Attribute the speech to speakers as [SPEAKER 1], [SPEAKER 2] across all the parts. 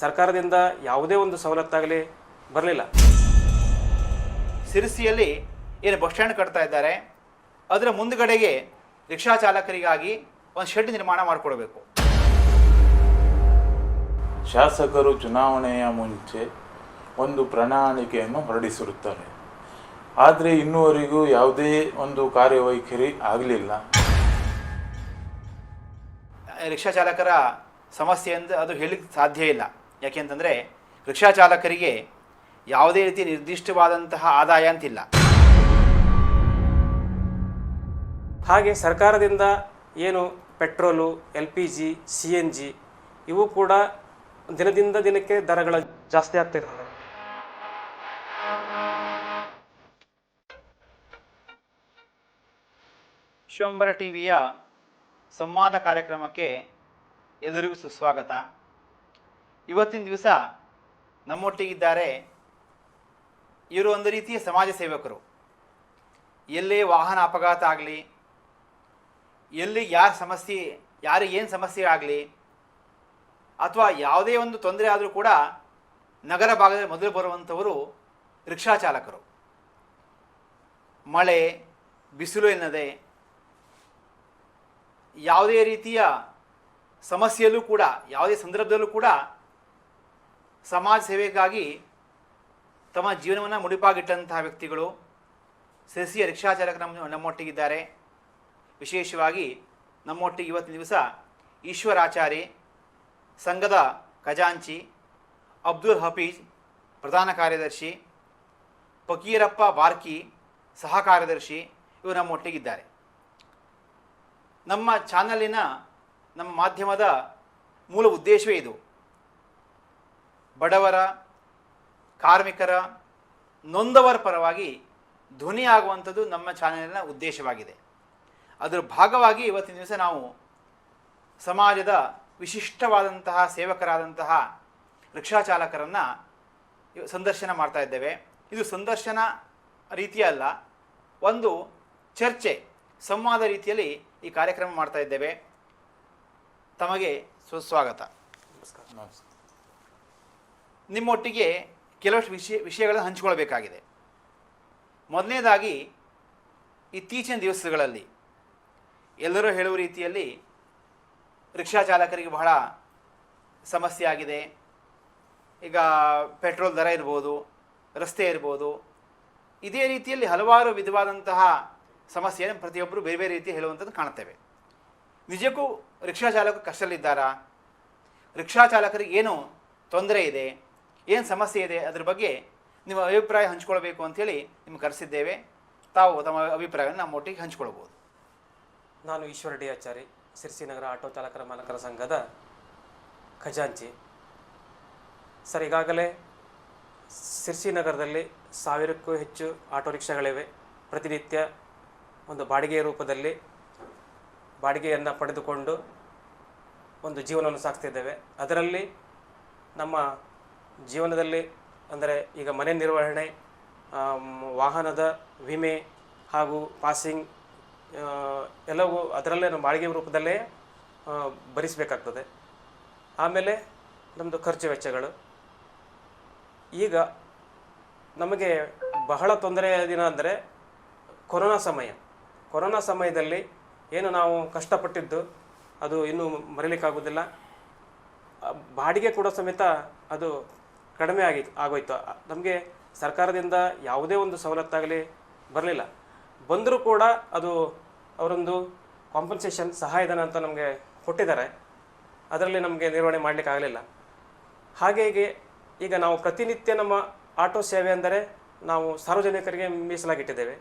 [SPEAKER 1] ಸರ್ಕಾರದಿಂದ ಯಾವುದೇ ಒಂದು ಸವಲತ್ತಾಗಲಿ ಬರಲಿಲ್ಲ.
[SPEAKER 2] ಸಿರಿಸಿಯಲ್ಲಿ ಏನು ಬಸ್ ಸ್ಟ್ಯಾಂಡ್ ಕಟ್ತಾ ಇದ್ದಾರೆ ಅದರ ಮುಂದುಗಡೆಗೆ ರಿಕ್ಷಾ ಚಾಲಕರಿಗಾಗಿ ಒಂದು ಶೆಡ್ ನಿರ್ಮಾಣ ಮಾಡಿಕೊಡ್ಬೇಕು.
[SPEAKER 3] ಶಾಸಕರು ಚುನಾವಣೆಯ ಮುಂಚೆ ಒಂದು ಪ್ರಣಾಳಿಕೆಯನ್ನು ಹೊರಡಿಸಿರುತ್ತಾರೆ. ಆದರೆ ಇನ್ನುವರೆಗೂ ಯಾವುದೇ ಒಂದು ಕಾರ್ಯವೈಖರಿ ಆಗಲಿಲ್ಲ.
[SPEAKER 2] ರಿಕ್ಷಾ ಚಾಲಕರ ಸಮಸ್ಯೆ ಅಂತ ಅದು ಹೇಳಿಕ್ಕೆ ಸಾಧ್ಯ ಇಲ್ಲ. ಯಾಕೆಂತಂದರೆ ರಿಕ್ಷಾ ಚಾಲಕರಿಗೆ ಯಾವುದೇ ರೀತಿ ನಿರ್ದಿಷ್ಟವಾದಂತಹ ಆದಾಯ ಅಂತಿಲ್ಲ.
[SPEAKER 1] ಹಾಗೆ ಸರ್ಕಾರದಿಂದ ಏನು petrol, L P G, C N G ಇವು ಕೂಡ ದಿನದಿಂದ ದಿನಕ್ಕೆ ದರಗಳ ಜಾಸ್ತಿ ಆಗ್ತಿರ್ತವೆ
[SPEAKER 2] ವಿಶ್ವಂಬರ ಟಿವಿಯ ಸಂವಾದ ಕಾರ್ಯಕ್ರಮಕ್ಕೆ ಎಲ್ಲರಿಗೂ ಸುಸ್ವಾಗತ. ಇವತ್ತಿನ ದಿವಸ ನಮ್ಮೊಟ್ಟಿಗಿದ್ದಾರೆ ಇವರು ಒಂದು ರೀತಿಯ ಸಮಾಜ ಸೇವಕರು. ಎಲ್ಲೇ ವಾಹನ ಅಪಘಾತ ಆಗಲಿ, ಎಲ್ಲಿ ಯಾರ ಸಮಸ್ಯೆ ಯಾರಿಗೆ ಏನು ಸಮಸ್ಯೆ ಆಗಲಿ, ಅಥವಾ ಯಾವುದೇ ಒಂದು ತೊಂದರೆ ಆದರೂ ಕೂಡ ನಗರ ಭಾಗದಲ್ಲಿ ಮೊದಲು ಬರುವಂಥವರು ರಿಕ್ಷಾ ಚಾಲಕರು. ಮಳೆ, ಬಿಸಿಲು ಎನ್ನದೆ ಯಾವುದೇ ರೀತಿಯ ಸಮಸ್ಯೆಯಲ್ಲೂ ಕೂಡ, ಯಾವುದೇ ಸಂದರ್ಭದಲ್ಲೂ ಕೂಡ ಸಮಾಜ ಸೇವೆಗಾಗಿ ತಮ್ಮ ಜೀವನವನ್ನು ಮುಡಿಪಾಗಿಟ್ಟಂತಹ ವ್ಯಕ್ತಿಗಳು ಸಿಸಿಯ ರಿಕ್ಷಾ ಚಾಲಕ ನಮ್ಮ, ನಮ್ಮೊಟ್ಟಿಗಿದ್ದಾರೆ. ವಿಶೇಷವಾಗಿ ನಮ್ಮೊಟ್ಟಿಗೆ ಇವತ್ತಿನ ದಿವಸ ಈಶ್ವರಾಚಾರಿ ಸಂಘದ ಖಜಾಂಚಿ, ಅಬ್ದುಲ್ ಹಫೀಜ್ ಪ್ರಧಾನ ಕಾರ್ಯದರ್ಶಿ, ಫಕೀರಪ್ಪ ಬಾರ್ಕಿ ಸಹ ಕಾರ್ಯದರ್ಶಿ, ಇವರು ನಮ್ಮೊಟ್ಟಿಗಿದ್ದಾರೆ. ನಮ್ಮ ಚಾನಲಿನ, ನಮ್ಮ ಮಾಧ್ಯಮದ ಮೂಲ ಉದ್ದೇಶವೇ ಇದು. ಬಡವರ, ಕಾರ್ಮಿಕರ ನೊಂದವರ ಪರವಾಗಿ ಧ್ವನಿ ಆಗುವಂಥದ್ದು ನಮ್ಮ ಚಾನೆಲ್ನ ಉದ್ದೇಶವಾಗಿದೆ. ಅದರ ಭಾಗವಾಗಿ ಇವತ್ತಿನ ದಿವಸ ನಾವು ಸಮಾಜದ ವಿಶಿಷ್ಟವಾದಂತಹ ಸೇವಕರಾದಂತಹ ರಿಕ್ಷಾ ಚಾಲಕರನ್ನು ಸಂದರ್ಶನ ಮಾಡ್ತಾ ಇದ್ದೇವೆ. ಇದು ಸಂದರ್ಶನ ರೀತಿಯಲ್ಲ ಒಂದು ಚರ್ಚೆ, ಸಂವಾದ ರೀತಿಯಲ್ಲಿ ಈ ಕಾರ್ಯಕ್ರಮ ಮಾಡ್ತಾ ಇದ್ದೇವೆ. ತಮಗೆ ಸುಸ್ವಾಗತ.
[SPEAKER 3] ನಮಸ್ತೆ.
[SPEAKER 2] ನಿಮ್ಮೊಟ್ಟಿಗೆ ಕೆಲವಷ್ಟು ವಿಷಯ, ವಿಷಯಗಳನ್ನು ಹಂಚಿಕೊಳ್ಬೇಕಾಗಿದೆ. ಮೊದಲನೇದಾಗಿ, ಇತ್ತೀಚಿನ ದಿವಸಗಳಲ್ಲಿ ಎಲ್ಲರೂ ಹೇಳುವ ರೀತಿಯಲ್ಲಿ ರಿಕ್ಷಾ ಚಾಲಕರಿಗೆ ಬಹಳ ಸಮಸ್ಯೆ ಆಗಿದೆ. ಈಗ ಪೆಟ್ರೋಲ್ ದರ ಇರ್ಬೋದು, ರಸ್ತೆ ಇರ್ಬೋದು, ಇದೇ ರೀತಿಯಲ್ಲಿ ಹಲವಾರು ವಿಧವಾದಂತಹ ಸಮಸ್ಯೆಯನ್ನು ಪ್ರತಿಯೊಬ್ಬರು ಬೇರೆ ಬೇರೆ ರೀತಿ ಹೇಳುವಂಥದ್ದು ಕಾಣ್ತೇವೆ ನಿಜಕ್ಕೂ ರಿಕ್ಷಾ ಚಾಲಕರು ಕಷ್ಟದಲ್ಲಿದ್ದಾರಾ? ರಿಕ್ಷಾ ಚಾಲಕರಿಗೆ ಏನು ತೊಂದರೆ ಇದೆ? ಏನು ಸಮಸ್ಯೆ ಇದೆ ಅದ್ರ ಬಗ್ಗೆ ನಿಮ್ಮ ಅಭಿಪ್ರಾಯ ಹಂಚ್ಕೊಳ್ಬೇಕು ಅಂಥೇಳಿ ನಿಮ್ಗೆ ಕರೆಸಿದ್ದೇವೆ. ತಾವು ತಮ್ಮ ಅಭಿಪ್ರಾಯವನ್ನು ನಮ್ಮೊಟ್ಟಿಗೆ ಹಂಚ್ಕೊಳ್ಬೋದು.
[SPEAKER 1] ನಾನು ಈಶ್ವರ ಡಿ ಆಚಾರಿ, ಸಿರ್ಸಿ ನಗರ ಆಟೋ ಚಾಲಕರ ಮಾಲಕರ ಸಂಘದ ಖಜಾಂಚಿ. ಸರ್, ಈಗಾಗಲೇ ಸಿರ್ಸಿ ನಗರದಲ್ಲಿ ಸಾವಿರಕ್ಕೂ ಹೆಚ್ಚು ಆಟೋ ರಿಕ್ಷಾಗಳಿವೆ. ಪ್ರತಿನಿತ್ಯ ಒಂದು ಬಾಡಿಗೆಯ ರೂಪದಲ್ಲಿ ಬಾಡಿಗೆಯನ್ನು ಪಡೆದುಕೊಂಡು ಒಂದು ಜೀವನವನ್ನು ಸಾಗಿಸ್ತಿದ್ದೇವೆ ಅದರಲ್ಲಿ ನಮ್ಮ ಜೀವನದಲ್ಲಿ, ಅಂದರೆ ಈಗ ಮನೆ ನಿರ್ವಹಣೆ ವಾಹನದ ವಿಮೆ ಹಾಗೂ ಪಾಸಿಂಗ್ ಎಲ್ಲವೂ ಅದರಲ್ಲೇ ನಮ್ಮ ಬಾಡಿಗೆ ರೂಪದಲ್ಲೇ ಭರಿಸಬೇಕಾಗ್ತದೆ. ಆಮೇಲೆ ನಮ್ಮದು ಖರ್ಚು ವೆಚ್ಚಗಳು. ಈಗ ನಮಗೆ ಬಹಳ ತೊಂದರೆಯ ದಿನ ಅಂದರೆ ಕೊರೋನಾ ಸಮಯ. ಕೊರೋನಾ ಸಮಯದಲ್ಲಿ ಏನು ನಾವು ಕಷ್ಟಪಟ್ಟಿದ್ದು ಅದು ಇನ್ನೂ ಮರೀಲಿಕ್ಕಾಗೋದಿಲ್ಲ ಬಾಡಿಗೆ ಕೂಡ ಸಮೇತ ಅದು ಕಡಿಮೆ ಆಗಿತ್ತು, ಆಗೋಯ್ತು. ನಮಗೆ ಸರ್ಕಾರದಿಂದ ಯಾವುದೇ ಒಂದು ಸವಲತ್ತಾಗಲಿ ಬರಲಿಲ್ಲ. ಬಂದರೂ ಕೂಡ ಅದು ಅವರೊಂದು ಕಾಂಪನ್ಸೇಷನ್ ಸಹಾಯಧನ ಅಂತ ನಮಗೆ ಕೊಟ್ಟಿದ್ದಾರೆ. ಅದರಲ್ಲಿ ನಮಗೆ ನಿರ್ವಹಣೆ ಮಾಡಲಿಕ್ಕೆ ಆಗಲಿಲ್ಲ. ಹಾಗೆ ಈಗ ನಾವು ಪ್ರತಿನಿತ್ಯ ನಮ್ಮ ಆಟೋ ಸೇವೆ ಅಂದರೆ ನಾವು ಸಾರ್ವಜನಿಕರಿಗೆ ಮೀಸಲಾಗಿಟ್ಟಿದ್ದೇವೆ.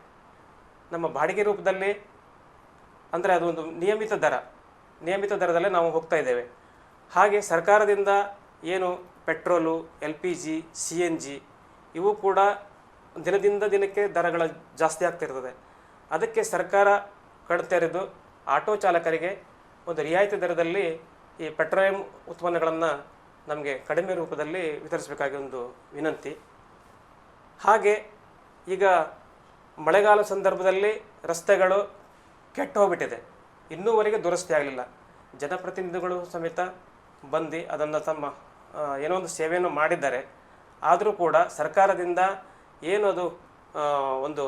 [SPEAKER 1] ನಮ್ಮ ಬಾಡಿಗೆ ರೂಪದಲ್ಲಿ ಅಂದರೆ ಅದೊಂದು ನಿಯಮಿತ ದರ, ನಿಯಮಿತ ದರದಲ್ಲೇ ನಾವು ಹೋಗ್ತಾ ಇದ್ದೇವೆ. ಹಾಗೆ ಸರ್ಕಾರದಿಂದ ಏನು petrol, L P G, C N G ಇವು ಕೂಡ ದಿನದಿಂದ ದಿನಕ್ಕೆ ದರಗಳ ಜಾಸ್ತಿ ಆಗ್ತಿರ್ತದೆ ಅದಕ್ಕೆ ಸರ್ಕಾರ ಕಡ್ತಾ ಆಟೋ ಚಾಲಕರಿಗೆ ಒಂದು ರಿಯಾಯಿತಿ ದರದಲ್ಲಿ ಈ ಪೆಟ್ರೋಲಿಯಂ ಉತ್ಪನ್ನಗಳನ್ನು ನಮಗೆ ಕಡಿಮೆ ರೂಪದಲ್ಲಿ ವಿತರಿಸಬೇಕಾಗಿ ಒಂದು ವಿನಂತಿ. ಹಾಗೆ ಈಗ ಮಳೆಗಾಲ ಸಂದರ್ಭದಲ್ಲಿ ರಸ್ತೆಗಳು ಕೆಟ್ಟು ಹೋಗ್ಬಿಟ್ಟಿದೆ. ಇನ್ನೂವರೆಗೆ ದುರಸ್ತಿ ಆಗಲಿಲ್ಲ. ಜನಪ್ರತಿನಿಧಿಗಳು ಸಮೇತ ಬಂದು ಅದನ್ನು ತಮ್ಮ ಏನೋ ಒಂದು ಸೇವೆಯನ್ನು ಮಾಡಿದ್ದಾರೆ. ಆದರೂ ಕೂಡ ಸರ್ಕಾರದಿಂದ ಏನು ಅದು ಒಂದು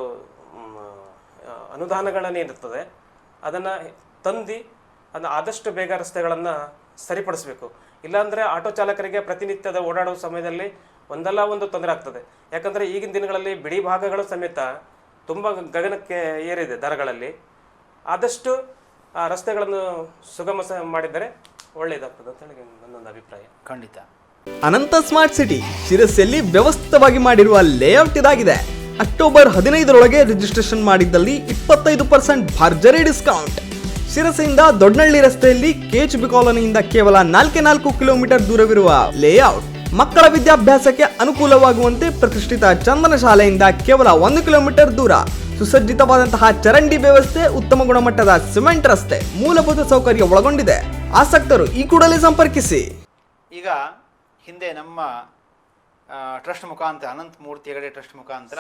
[SPEAKER 1] ಅನುದಾನಗಳನ್ನೇನಿರ್ತದೆ ಅದನ್ನು ತಂದು ಅದನ್ನು ಆದಷ್ಟು ಬೇಗ ರಸ್ತೆಗಳನ್ನು ಸರಿಪಡಿಸಬೇಕು. ಇಲ್ಲಾಂದರೆ ಆಟೋ ಚಾಲಕರಿಗೆ ಪ್ರತಿನಿತ್ಯದ ಓಡಾಡುವ ಸಮಯದಲ್ಲಿ ಒಂದಲ್ಲ ಒಂದು ತೊಂದರೆ ಆಗ್ತದೆ. ಯಾಕಂದರೆ ಈಗಿನ ದಿನಗಳಲ್ಲಿ ಬಿಡಿ ಭಾಗಗಳು ಸಮೇತ ತುಂಬ ಗಗನಕ್ಕೆ ಏರಿದೆ ದರಗಳಲ್ಲಿ. ಆದಷ್ಟು ರಸ್ತೆಗಳನ್ನು ಸುಗಮ ಸಹ ಮಾಡಿದರೆ ಒಳ್ಳೆಯದಾಗ್ತದೆ ಅಂತ ಹೇಳಿ ನನ್ನೊಂದು ಅಭಿಪ್ರಾಯ.
[SPEAKER 2] ಖಂಡಿತ.
[SPEAKER 4] ಅನಂತ ಸ್ಮಾರ್ಟ್ ಸಿಟಿ ಶಿರಸಿಯಲ್ಲಿ ವ್ಯವಸ್ಥಿತವಾಗಿ ಮಾಡಿರುವ ಲೇಔಟ್ ಇದಾಗಿದೆ. ಅಕ್ಟೋಬರ್ ಹದಿನೈದರೊಳಗೆ ರಿಜಿಸ್ಟ್ರೇಷನ್ ಮಾಡಿದ್ದಲ್ಲಿ ಇಪ್ಪತ್ತೈದು ಪರ್ಸೆಂಟ್ ಭರ್ಜರಿ ಡಿಸ್ಕೌಂಟ್ ಶಿರಸೆಯಿಂದ ದೊಡ್ಡನಳ್ಳಿ ರಸ್ತೆಯಲ್ಲಿ ಕೆಎಚ್ಬಿ ಕಾಲೋನಿಯಿಂದ ಕೇವಲ ನಾಲ್ಕೇ ನಾಲ್ಕು ಕಿಲೋಮೀಟರ್ ದೂರವಿರುವ ಲೇಔಟ್ ಮಕ್ಕಳ ವಿದ್ಯಾಭ್ಯಾಸಕ್ಕೆ ಅನುಕೂಲವಾಗುವಂತೆ ಪ್ರತಿಷ್ಠಿತ ಚಂದನ ಶಾಲೆಯಿಂದ ಕೇವಲ ಒಂದು ಕಿಲೋಮೀಟರ್ ದೂರ. ಸುಸಜ್ಜಿತವಾದಂತಹ ಚರಂಡಿ ವ್ಯವಸ್ಥೆ ಉತ್ತಮ ಗುಣಮಟ್ಟದ ಸಿಮೆಂಟ್ ರಸ್ತೆ ಮೂಲಭೂತ ಸೌಕರ್ಯ ಒಳಗೊಂಡಿದೆ. ಆಸಕ್ತರು ಈ ಕೂಡಲೇ ಸಂಪರ್ಕಿಸಿ.
[SPEAKER 2] ಈಗ ಹಿಂದೆ ನಮ್ಮ ಟ್ರಸ್ಟ್ ಮುಖಾಂತರ ಅನಂತ ಮೂರ್ತಿ ಹೆಗಡೆ ಟ್ರಸ್ಟ್ ಮುಖಾಂತರ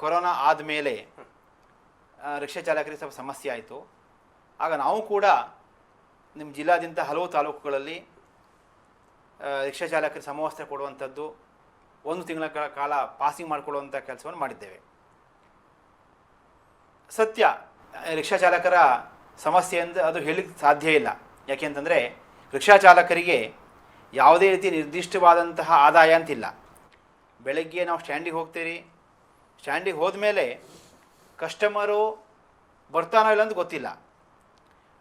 [SPEAKER 2] ಕೊರೋನಾ ಆದಮೇಲೆ ರಿಕ್ಷಾ ಚಾಲಕರಿಗೆ ಸ್ವಲ್ಪ ಸಮಸ್ಯೆ ಆಯಿತು. ಆಗ ನಾವು ಕೂಡ ನಿಮ್ಮ ಜಿಲ್ಲಾದ್ಯಂತ ಹಲವು ತಾಲೂಕುಗಳಲ್ಲಿ ರಿಕ್ಷಾ ಚಾಲಕರಿಗೆ ಸಮವಸ್ತ್ರ ಕೊಡುವಂಥದ್ದು ಒಂದು ತಿಂಗಳ ಕಾಲ ಪಾಸಿಂಗ್ ಮಾಡಿಕೊಡುವಂಥ ಕೆಲಸವನ್ನು ಮಾಡಿದ್ದೇವೆ. ಸತ್ಯ ರಿಕ್ಷಾ ಚಾಲಕರ ಸಮಸ್ಯೆ ಅಂತ ಅದು ಹೇಳಲಿಕ್ಕೆ ಸಾಧ್ಯ ಇಲ್ಲ. ಯಾಕೆಂತಂದರೆ ರಿಕ್ಷಾ ಚಾಲಕರಿಗೆ ಯಾವುದೇ ರೀತಿ ನಿರ್ದಿಷ್ಟವಾದಂತಹ ಆದಾಯ ಅಂತಿಲ್ಲ. ಬೆಳಗ್ಗೆ ನಾವು ಸ್ಟ್ಯಾಂಡಿಗೆ ಹೋಗ್ತೀರಿ. ಸ್ಟ್ಯಾಂಡಿಗೆ ಹೋದ್ಮೇಲೆ ಕಸ್ಟಮರು ಬರ್ತಾನೋ ಇಲ್ಲ ಅಂತ ಗೊತ್ತಿಲ್ಲ.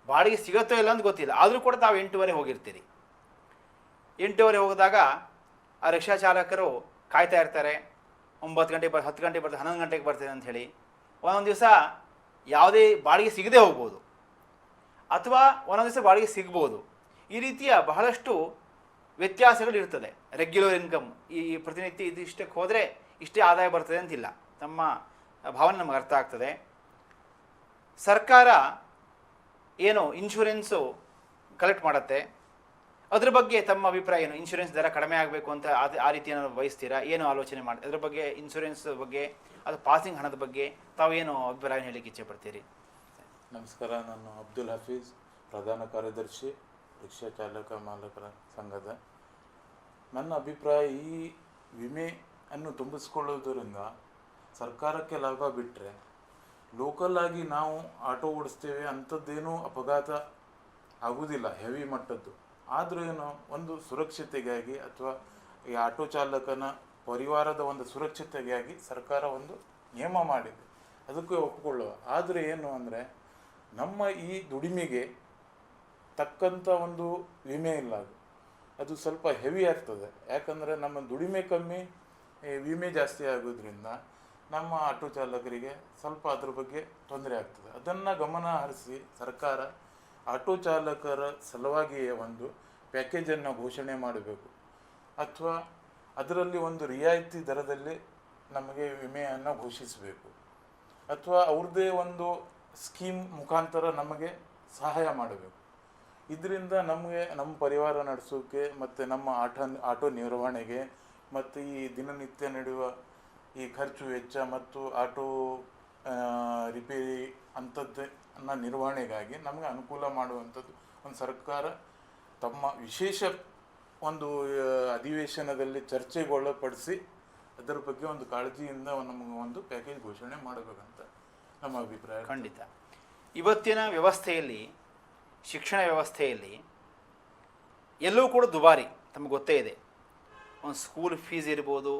[SPEAKER 2] ಬಾಡಿಗೆ ಸಿಗುತ್ತೋ ಇಲ್ಲ ಅಂತ ಗೊತ್ತಿಲ್ಲ. ಆದರೂ ಕೂಡ ತಾವು ಎಂಟೂವರೆ ಹೋಗಿರ್ತೀರಿ. ಎಂಟೂವರೆ ಹೋಗಿದಾಗ ಆ ರಿಕ್ಷಾ ಚಾಲಕರು ಕಾಯ್ತಾ ಇರ್ತಾರೆ. ಒಂಬತ್ತು ಗಂಟೆಗೆ ಬರ್ ಹತ್ತು ಗಂಟೆಗೆ ಬರ್ತದೆ ಹನ್ನೊಂದು ಗಂಟೆಗೆ ಬರ್ತದೆ ಅಂತ ಹೇಳಿ. ಒಂದೊಂದು ದಿವಸ ಯಾವುದೇ ಬಾಡಿಗೆ ಸಿಗದೆ ಹೋಗ್ಬೋದು. ಅಥವಾ ಒಂದೊಂದು ದಿವಸ ಬಾಡಿಗೆ ಸಿಗ್ಬೋದು. ಈ ರೀತಿಯ ಬಹಳಷ್ಟು ವ್ಯತ್ಯಾಸಗಳು ಇರ್ತದೆ ರೆಗ್ಯುಲರ್ ಇನ್ಕಮ್ ಈ ಪ್ರತಿನಿತ್ಯ ಇದು ಇದಿಷ್ಟಕ್ಕೆ ಹೋದರೆ ಇಷ್ಟೇ ಆದಾಯ ಬರ್ತದೆ ಅಂತಿಲ್ಲ. ನಮ್ಮ ಭಾವನೆ ನಮಗೆ ಅರ್ಥ ಆಗ್ತದೆ. ಸರ್ಕಾರ ಏನು ಇನ್ಶೂರೆನ್ಸು ಕಲೆಕ್ಟ್ ಮಾಡುತ್ತೆ. ಅದ್ರ ಬಗ್ಗೆ ತಮ್ಮ ಅಭಿಪ್ರಾಯ ಏನು? ಇನ್ಶೂರೆನ್ಸ್ ದರ ಕಡಿಮೆ ಆಗಬೇಕು ಅಂತ ಅದು ಆ ರೀತಿ ಏನಾದ್ರು ಬಯಸ್ತೀರಾ? ಏನು ಆಲೋಚನೆ ಮಾಡಿ, ಅದ್ರ ಬಗ್ಗೆ ಇನ್ಶೂರೆನ್ಸ್ ಬಗ್ಗೆ, ಅದು ಪಾಸಿಂಗ್ ಹಣದ ಬಗ್ಗೆ ತಾವೇನು ಅಭಿಪ್ರಾಯ ಹೇಳಲಿಕ್ಕೆ ಇಚ್ಛೆ ಪಡ್ತೀರಿ?
[SPEAKER 3] ನಮಸ್ಕಾರ, ನಾನು ಅಬ್ದುಲ್ ಹಫೀಜ್, ಪ್ರಧಾನ ಕಾರ್ಯದರ್ಶಿ. ರಿಕ್ಷಾ ಚಾಲಕ ಮಾಲಕರ ಸಂಘದ. ನನ್ನ ಅಭಿಪ್ರಾಯ ಈ ವಿಮೆಯನ್ನು ತುಂಬಿಸ್ಕೊಳ್ಳೋದರಿಂದ ಸರ್ಕಾರಕ್ಕೆ ಲಾಭ ಬಿಟ್ಟರೆ ಲೋಕಲ್ ಆಗಿ ನಾವು ಆಟೋ ಓಡಿಸ್ತೇವೆ ಅಂಥದ್ದೇನೂ ಅಪಘಾತ ಆಗುವುದಿಲ್ಲ ಹೆವಿ ಮಟ್ಟದ್ದು. ಆದರೂ ಏನು ಒಂದು ಸುರಕ್ಷತೆಗಾಗಿ ಅಥವಾ ಈ ಆಟೋ ಚಾಲಕನ ಪರಿವಾರದ ಒಂದು ಸುರಕ್ಷತೆಗಾಗಿ ಸರ್ಕಾರ ಒಂದು ನಿಯಮ ಮಾಡಿದೆ. ಅದಕ್ಕೆ ಒಪ್ಪಿಕೊಳ್ಳುವ ಆದರೆ ಏನು ಅಂದರೆ ನಮ್ಮ ಈ ದುಡಿಮೆಗೆ ತಕ್ಕಂಥ ಒಂದು ವಿಮೆ ಇಲ್ಲ ಅದು. ಅದು ಸ್ವಲ್ಪ ಹೆವಿ ಆಗ್ತದೆ. ಯಾಕಂದರೆ ನಮ್ಮ ದುಡಿಮೆ ಕಮ್ಮಿ ವಿಮೆ ಜಾಸ್ತಿ ಆಗೋದ್ರಿಂದ ನಮ್ಮ ಆಟೋ ಚಾಲಕರಿಗೆ ಸ್ವಲ್ಪ ಅದ್ರ ಬಗ್ಗೆ ತೊಂದರೆ ಆಗ್ತದೆ. ಅದನ್ನು ಗಮನ ಹರಿಸಿ ಸರ್ಕಾರ ಆಟೋ ಚಾಲಕರ ಸಲುವಾಗಿಯೇ ಒಂದು ಪ್ಯಾಕೇಜನ್ನು ಘೋಷಣೆ ಮಾಡಬೇಕು. ಅಥವಾ ಅದರಲ್ಲಿ ಒಂದು ರಿಯಾಯಿತಿ ದರದಲ್ಲಿ ನಮಗೆ ವಿಮೆಯನ್ನು ಘೋಷಿಸಬೇಕು. ಅಥವಾ ಅವ್ರದ್ದೇ ಒಂದು ಸ್ಕೀಮ್ ಮುಖಾಂತರ ನಮಗೆ ಸಹಾಯ ಮಾಡಬೇಕು. ಇದರಿಂದ ನಮಗೆ ನಮ್ಮ ಪರಿವಾರ ನಡೆಸೋಕೆ ಮತ್ತು ನಮ್ಮ ಆಟ, ಆಟೋ ನಿರ್ವಹಣೆಗೆ ಮತ್ತು ಈ ದಿನನಿತ್ಯ ನಡೆಯುವ ಈ ಖರ್ಚು ವೆಚ್ಚ ಮತ್ತು ಆಟೋ ರಿಪೇರಿ ಅಂಥದ್ದನ್ನ ನಿರ್ವಹಣೆಗಾಗಿ ನಮಗೆ ಅನುಕೂಲ ಮಾಡುವಂಥದ್ದು ಒಂದು ಸರ್ಕಾರ ತಮ್ಮ ವಿಶೇಷ ಒಂದು ಅಧಿವೇಶನದಲ್ಲಿ ಚರ್ಚೆಗೊಳಪಡಿಸಿ ಅದರ ಬಗ್ಗೆ ಒಂದು ಕಾಳಜಿಯಿಂದ ನಮಗೆ ಒಂದು ಪ್ಯಾಕೇಜ್ ಘೋಷಣೆ ಮಾಡಬೇಕಂತ ನಮ್ಮ ಅಭಿಪ್ರಾಯ.
[SPEAKER 2] ಖಂಡಿತ. ಇವತ್ತಿನ ವ್ಯವಸ್ಥೆಯಲ್ಲಿ ಶಿಕ್ಷಣ ವ್ಯವಸ್ಥೆಯಲ್ಲಿ ಎಲ್ಲೂ ಕೂಡ ದುಬಾರಿ, ತಮಗೆ ಗೊತ್ತೇ ಇದೆ. ಒಂದು ಸ್ಕೂಲ್ ಫೀಸ್ ಇರ್ಬೋದು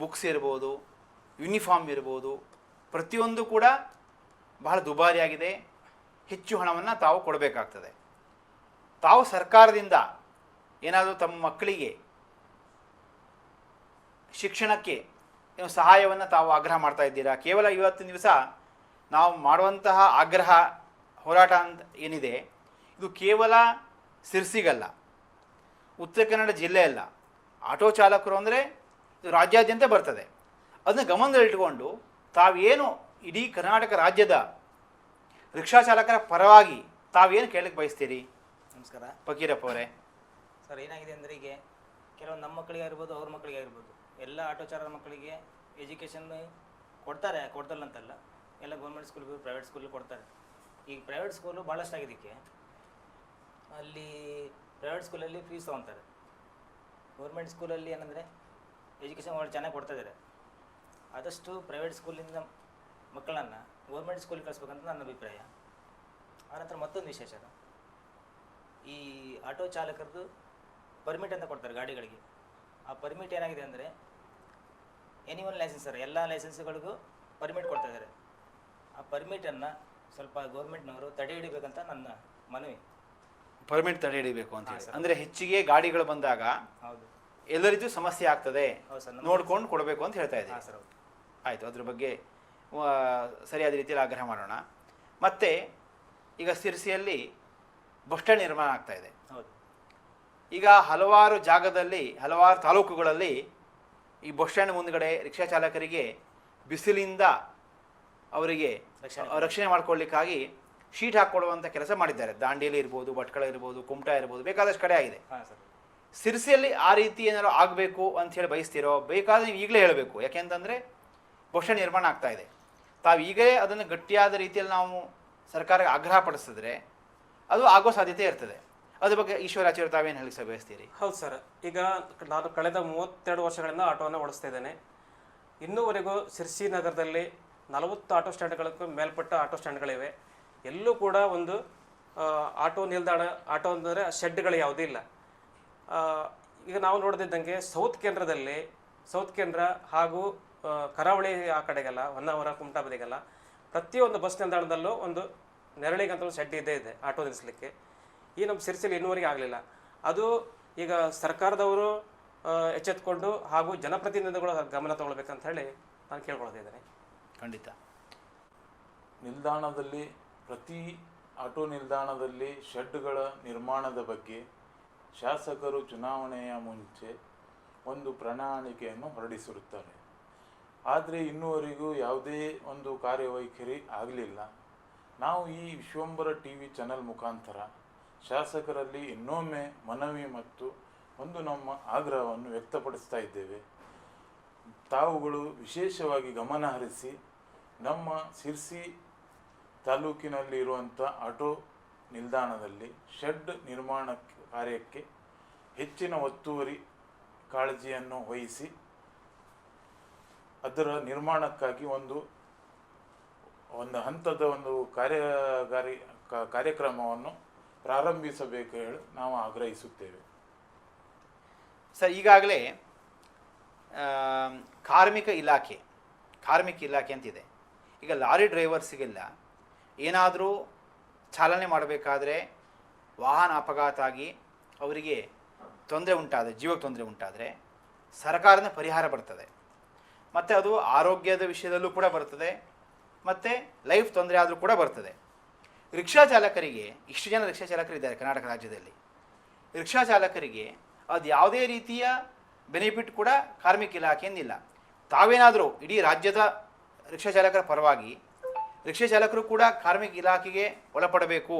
[SPEAKER 2] ಬುಕ್ಸ್ ಇರ್ಬೋದು ಯೂನಿಫಾರ್ಮ್ ಇರ್ಬೋದು, ಪ್ರತಿಯೊಂದು ಕೂಡ ಬಹಳ ದುಬಾರಿಯಾಗಿದೆ ಹೆಚ್ಚು ಹಣವನ್ನು ತಾವು ಕೊಡಬೇಕಾಗ್ತದೆ. ತಾವು ಸರ್ಕಾರದಿಂದ ಏನಾದರೂ ತಮ್ಮ ಮಕ್ಕಳಿಗೆ ಶಿಕ್ಷಣಕ್ಕೆ ಸಹಾಯವನ್ನು ತಾವು ಆಗ್ರಹ ಮಾಡ್ತಾ ಇದ್ದೀರಾ? ಕೇವಲ ಇವತ್ತಿನ ದಿವಸ ನಾವು ಮಾಡುವಂತಹ ಆಗ್ರಹ ಹೋರಾಟ ಅಂತ ಏನಿದೆ ಇದು ಕೇವಲ ಸಿರ್ಸಿಗಲ್ಲ ಉತ್ತರ ಕನ್ನಡ ಜಿಲ್ಲೆ ಅಲ್ಲ. ಆಟೋ ಚಾಲಕರು ಅಂದರೆ ಇದು ರಾಜ್ಯಾದ್ಯಂತ ಬರ್ತದೆ. ಅದನ್ನು ಗಮನದಲ್ಲಿಟ್ಟುಕೊಂಡು ತಾವೇನು ಇಡೀ ಕರ್ನಾಟಕ ರಾಜ್ಯದ ರಿಕ್ಷಾ ಚಾಲಕರ ಪರವಾಗಿ ತಾವೇನು ಕೇಳಕ್ಕೆ ಬಯಸ್ತೀರಿ?
[SPEAKER 5] ನಮಸ್ಕಾರ.
[SPEAKER 2] ಫಕೀರಪ್ಪ ಅವರೇ.
[SPEAKER 5] ಸರ್ ಏನಾಗಿದೆ ಅಂದರೆ ಈಗ ಕೆಲವೊಂದು ನಮ್ಮ ಮಕ್ಕಳಿಗೆ ಆಗಿರ್ಬೋದು ಅವ್ರ ಮಕ್ಕಳಿಗೆ ಆಗಿರ್ಬೋದು ಎಲ್ಲ ಆಟೋ ಚಾಲಕರ ಮಕ್ಕಳಿಗೆ ಎಜುಕೇಷನ್ ಕೊಡ್ತಾರೆ ಕೊಡ್ತಲ್ಲ ಅಂತಲ್ಲ. ಎಲ್ಲ ಗೌರ್ಮೆಂಟ್ ಸ್ಕೂಲ್ ಪ್ರೈವೇಟ್ ಸ್ಕೂಲ್ ಕೊಡ್ತಾರೆ. ಈಗ ಪ್ರೈವೇಟ್ ಸ್ಕೂಲು ಭಾಳಷ್ಟು ಆಗಿದ್ದಕ್ಕೆ ಅಲ್ಲಿ ಪ್ರೈವೇಟ್ ಸ್ಕೂಲಲ್ಲಿ ಫೀಸ್ ತೊಗೊತಾರೆ. ಗೌರ್ಮೆಂಟ್ ಸ್ಕೂಲಲ್ಲಿ ಏನಂದರೆ ಎಜುಕೇಷನ್ ಒಳ್ಳೆ ಚೆನ್ನಾಗಿ ಕೊಡ್ತಾಯಿದ್ದಾರೆ ಆದಷ್ಟು ಪ್ರೈವೇಟ್ ಸ್ಕೂಲಿಂದ ಮಕ್ಕಳನ್ನು ಗೌರ್ಮೆಂಟ್ ಸ್ಕೂಲಿಗೆ ಕಳಿಸ್ಬೇಕಂತ ನನ್ನ ಅಭಿಪ್ರಾಯ. ಆನಂತರ ಮತ್ತೊಂದು ವಿಶೇಷ ಈ ಆಟೋ ಚಾಲಕರದ್ದು ಪರ್ಮಿಟ್ ಅಂತ ಕೊಡ್ತಾರೆ ಗಾಡಿಗಳಿಗೆ. ಆ ಪರ್ಮಿಟ್ ಏನಾಗಿದೆ ಅಂದರೆ ಎನಿ ಒನ್ ಲೈಸೆನ್ಸ್ ಸರ್ ಎಲ್ಲ ಲೈಸೆನ್ಸ್ಗಳಿಗೂ ಪರ್ಮಿಟ್ ಕೊಡ್ತಾ ಇದ್ದಾರೆ ಆ ಪರ್ಮಿಟನ್ನು ಸ್ವಲ್ಪ ಗೌರ್ಮೆಂಟ್ನವರು ತಡೆ ಹಿಡಿಬೇಕಂತ ನನ್ನ ಮನವಿ.
[SPEAKER 2] ಪರ್ಮಿಟ್ ತಡೆ ಹಿಡಿಬೇಕು ಅಂತ ಹೇಳಿ. ಅಂದರೆ ಹೆಚ್ಚಿಗೆ ಗಾಡಿಗಳು ಬಂದಾಗ
[SPEAKER 5] ಹೌದು.
[SPEAKER 2] ಎಲ್ಲರಿಗೂ ಸಮಸ್ಯೆ ಆಗ್ತದೆ.
[SPEAKER 5] ಹೌದು ಸರ್ ನಮ್ಮ-
[SPEAKER 2] ನೋಡ್ಕೊಂಡು ಕೊಡಬೇಕು ಅಂತ ಹೇಳ್ತಾ ಇದ್ದೀವಿ.
[SPEAKER 5] ಆಯ್ತು ಸರ್ ಹೌದು.
[SPEAKER 2] ಆಯಿತು ಅದ್ರ ಬಗ್ಗೆ ಆ, ಸರಿಯಾದ ರೀತಿಯಲ್ಲಿ ಆಗ್ರಹ ಮಾಡೋಣ. ಮತ್ತೆ ಈಗ ಸಿರ್ಸಿಯಲ್ಲಿ ಬಸ್ ಸ್ಟ್ಯಾಂಡ್ ನಿರ್ಮಾಣ ಆಗ್ತಾ ಇದೆ.
[SPEAKER 5] ಹೌದು.
[SPEAKER 2] ಈಗ ಹಲವಾರು ಜಾಗದಲ್ಲಿ ಹಲವಾರು ತಾಲೂಕುಗಳಲ್ಲಿ ಈ ಬಸ್ ಸ್ಟ್ಯಾಂಡ್ ಮುಂದ್ಗಡೆ ರಿಕ್ಷಾ ಚಾಲಕರಿಗೆ ಬಿಸಿಲಿಂದ ಅವರಿಗೆ
[SPEAKER 5] ರಕ್ಷಣೆ.
[SPEAKER 2] ರಕ್ಷಣೆ ಮಾಡ್ಕೊಳ್ಳಿಕ್ಕಾಗಿ ಶೀಟ್ ಹಾಕ್ಕೊಡುವಂಥ ಕೆಲಸ ಮಾಡಿದ್ದಾರೆ. ದಾಂಡೇಲಿ ಇರ್ಬೋದು ಭಟ್ಕಳ ಇರ್ಬೋದು ಕುಮಟಾ ಇರ್ಬೋದು ಬೇಕಾದಷ್ಟು ಕಡೆ ಆಗಿದೆ.
[SPEAKER 5] ಹಾಂ ಸರ್.
[SPEAKER 2] ಸಿರ್ಸಿಯಲ್ಲಿ ಆ ರೀತಿ ಏನಾದ್ರು ಆಗಬೇಕು ಅಂತ ಹೇಳಿ ಬಯಸ್ತಿರೋ ಬೇಕಾದ್ರೆ ನೀವು ಈಗಲೇ ಹೇಳಬೇಕು. ಯಾಕೆಂತಂದರೆ ಬಹುಶಃ ನಿರ್ಮಾಣ ಆಗ್ತಾ ಇದೆ. ತಾವು ಈಗಲೇ ಅದನ್ನು ಗಟ್ಟಿಯಾದ ರೀತಿಯಲ್ಲಿ ನಾವು ಸರ್ಕಾರಕ್ಕೆ ಆಗ್ರಹ ಪಡಿಸಿದ್ರೆ ಅದು ಆಗೋ ಸಾಧ್ಯತೆ ಇರ್ತದೆ. ಅದ್ರ ಬಗ್ಗೆ ಈಶ್ವರಾಚಾರ್ಯ ತಾವೇನು ಹೇಳಿ ಬಯಸ್ತೀರಿ?
[SPEAKER 1] ಹೌದು ಸರ್. ಈಗ ನಾನು ಕಳೆದ ಮೂವತ್ತೆರಡು ವರ್ಷಗಳಿಂದ ಆಟೋವನ್ನು ಓಡಿಸ್ತಾ ಇದ್ದೇನೆ. ಇನ್ನೂವರೆಗೂ ಸಿರ್ಸಿ ನಗರದಲ್ಲಿ ನಲವತ್ತು ಆಟೋ ಸ್ಟ್ಯಾಂಡ್ಗಳಕ್ಕೂ ಮೇಲ್ಪಟ್ಟ ಆಟೋ ಸ್ಟ್ಯಾಂಡ್ಗಳಿವೆ. ಎಲ್ಲೂ ಕೂಡ ಒಂದು ಆಟೋ ನಿಲ್ದಾಣ, ಆಟೋ ಅಂದರೆ ಶೆಡ್ಗಳು ಯಾವುದೂ ಇಲ್ಲ. ಈಗ ನಾವು ನೋಡ್ತಿದ್ದಂಗೆ ಸೌತ್ ಕೇಂದ್ರದಲ್ಲಿ, ಸೌತ್ ಕೇಂದ್ರ ಹಾಗೂ ಕರಾವಳಿ ಆ ಕಡೆಗೆಲ್ಲ, ಹೊನ್ನಾವರ ಕುಮಟಾ ಬದಿಗೆಲ್ಲ ಪ್ರತಿಯೊಂದು ಬಸ್ ನಿಲ್ದಾಣದಲ್ಲೂ ಒಂದು ನೆರಳಿಗಂತ ಒಂದು ಶೆಡ್ ಇದ್ದೇ ಇದೆ ಆಟೋ ನಿಲ್ಲಿಸಲಿಕ್ಕೆ ಈ ನಮ್ಮ ಸಿರಿಸಿಲಿ ಇನ್ನುವರೆಗೆ ಆಗಲಿಲ್ಲ. ಅದು ಈಗ ಸರ್ಕಾರದವರು ಎಚ್ಚೆತ್ಕೊಂಡು ಹಾಗೂ ಜನಪ್ರತಿನಿಧಿಗಳು ಗಮನ ತಗೊಳ್ಬೇಕಂತ ಹೇಳಿ ನಾನು ಕೇಳ್ಕೊಳ್ತಿದ್ದೇನೆ
[SPEAKER 2] ಖಂಡಿತ.
[SPEAKER 3] ನಿಲ್ದಾಣದಲ್ಲಿ, ಪ್ರತಿ ಆಟೋ ನಿಲ್ದಾಣದಲ್ಲಿ ಶೆಡ್ಗಳ ನಿರ್ಮಾಣದ ಬಗ್ಗೆ ಶಾಸಕರು ಚುನಾವಣೆಯ ಮುಂಚೆ ಒಂದು ಪ್ರಣಾಳಿಕೆಯನ್ನು ಹೊರಡಿಸಿರುತ್ತಾರೆ. ಆದರೆ ಇನ್ನುವರೆಗೂ ಯಾವುದೇ ಒಂದು ಕಾರ್ಯವೈಖರಿ ಆಗಲಿಲ್ಲ. ನಾವು ಈ ವಿಶ್ವಂಬರ ಟಿ ವಿ ಚಾನೆಲ್ ಮುಖಾಂತರ ಶಾಸಕರಲ್ಲಿ ಇನ್ನೊಮ್ಮೆ ಮನವಿ ಮತ್ತು ಒಂದು ನಮ್ಮ ಆಗ್ರಹವನ್ನು ವ್ಯಕ್ತಪಡಿಸ್ತಾ ಇದ್ದೇವೆ. ತಾವುಗಳು ವಿಶೇಷವಾಗಿ ಗಮನ ಹರಿಸಿ ನಮ್ಮ ಸಿರ್ಸಿ ತಾಲೂಕಿನಲ್ಲಿ ಇರುವಂಥ ಆಟೋ ನಿಲ್ದಾಣದಲ್ಲಿ ಶೆಡ್ ನಿರ್ಮಾಣ ಕಾರ್ಯಕ್ಕೆ ಹೆಚ್ಚಿನ ಒತ್ತುವರಿ ಕಾಳಜಿಯನ್ನು ವಹಿಸಿ ಅದರ ನಿರ್ಮಾಣಕ್ಕಾಗಿ ಒಂದು ಒಂದು ಹಂತದ ಒಂದು ಕಾರ್ಯಗಾರಿ ಕಾರ್ಯಕ್ರಮವನ್ನು ಪ್ರಾರಂಭಿಸಬೇಕು ಹೇಳಿ ನಾವು ಆಗ್ರಹಿಸುತ್ತೇವೆ.
[SPEAKER 2] ಸರ್, ಈಗಾಗಲೇ ಕಾರ್ಮಿಕ ಇಲಾಖೆ ಕಾರ್ಮಿಕ ಇಲಾಖೆ ಅಂತಿದೆ. ಈಗ ಲಾರಿ ಡ್ರೈವರ್ಸಿಗೆಲ್ಲ ಏನಾದರೂ ಚಾಲನೆ ಮಾಡಬೇಕಾದ್ರೆ ವಾಹನ ಅಪಘಾತ ಆಗಿ ಅವರಿಗೆ ತೊಂದರೆ ಉಂಟಾದರೆ ಜೀವಕ್ಕೆ ತೊಂದರೆ ಉಂಟಾದರೆ ಸರ್ಕಾರದ ಪರಿಹಾರ ಬರ್ತದೆ. ಮತ್ತು ಅದು ಆರೋಗ್ಯದ ವಿಷಯದಲ್ಲೂ ಕೂಡ ಬರ್ತದೆ. ಮತ್ತು ಲೈಫ್ ತೊಂದರೆ ಆದರೂ ಕೂಡ ಬರ್ತದೆ. ರಿಕ್ಷಾ ಚಾಲಕರಿಗೆ, ಇಷ್ಟು ಜನ ರಿಕ್ಷಾ ಚಾಲಕರಿದ್ದಾರೆ ಕರ್ನಾಟಕ ರಾಜ್ಯದಲ್ಲಿ. ರಿಕ್ಷಾ ಚಾಲಕರಿಗೆ ಅದು ಯಾವುದೇ ರೀತಿಯ ಬೆನಿಫಿಟ್ ಕೂಡ ಕಾರ್ಮಿಕ ಇಲಾಖೆಯಿಂದಿಲ್ಲ ತಾವೇನಾದರೂ ಇಡೀ ರಾಜ್ಯದ ರಿಕ್ಷಾ ಚಾಲಕರ ಪರವಾಗಿ ರಿಕ್ಷಾ ಚಾಲಕರು ಕೂಡ ಕಾರ್ಮಿಕ ಇಲಾಖೆಗೆ ಒಳಪಡಬೇಕು.